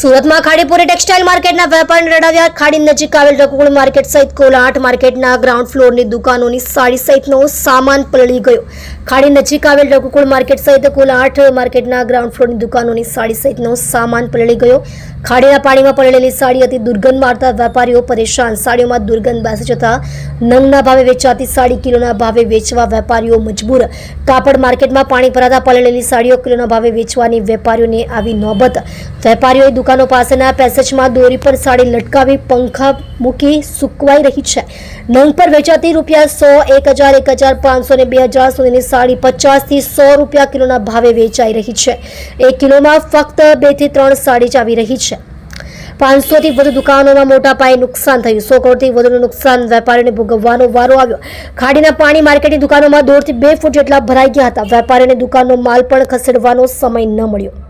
સુરતમાં ખાડીપુરી ટેક્સટાઇલ માર્કેટના વેપારીને રડાવ્યા ખાડી નજીક આવેલ રઘુકુળ માર્કેટ સહિત કુલ આઠ માર્કેટના ગ્રાઉન્ડ ફ્લોરની દુકાનોની સાડી સહિતનો સામાન પલળી ગયો. ખાડી નજીક આવેલ રકુકુળ માર્કેટ સહિત કુલ આઠ માર્કેટના ગ્રાઉન્ડ ફ્લોરની દુકાનોની સાડી સહિતનો સામાન પલળી ગયો. ખાડીના પાણીમાં પલળેલી સાડી હતી દુર્ગંધ મારતા વેપારીઓ પરેશાન. સાડીઓમાં દુર્ગંધ બેસી જતા નંગના ભાવે વેચાતી સાડી કિલોના ભાવે વેચવા વેપારીઓ મજબૂર. કાપડ માર્કેટમાં પાણી ભરાતા પલળેલી સાડીઓ કિલોના ભાવે વેચવાની વેપારીઓને આવી નોબત. વેપારીઓએ દુકાનો પાસેના પેસેજમાં દોરી પર સાડી લટકાવી પંખા મૂકી સૂકવાઈ રહી છે. નંગ પર વેચાતી રૂપિયા સો, એક હજાર એક હજાર પાંચસો ને બે હજાર સુધીની સાડી પચાસથી સો રૂપિયા કિલોના ભાવે વેચાઈ રહી છે. એક કિલોમાં ફક્ત બેથી ત્રણ સાડી આવી રહી છે. પાંચસોથી વધુ દુકાનોમાં મોટા પાયે નુકસાન થયું. સો કરોડથી વધુનું નુકસાન વેપારીઓને ભોગવવાનો વારો આવ્યો. ખાડીના પાણી માર્કેટની દુકાનોમાં દોઢથી બે ફૂટ જેટલા ભરાઈ ગયા હતા. વેપારીને દુકાનનો માલ પણ ખસેડવાનો સમય ન મળ્યો.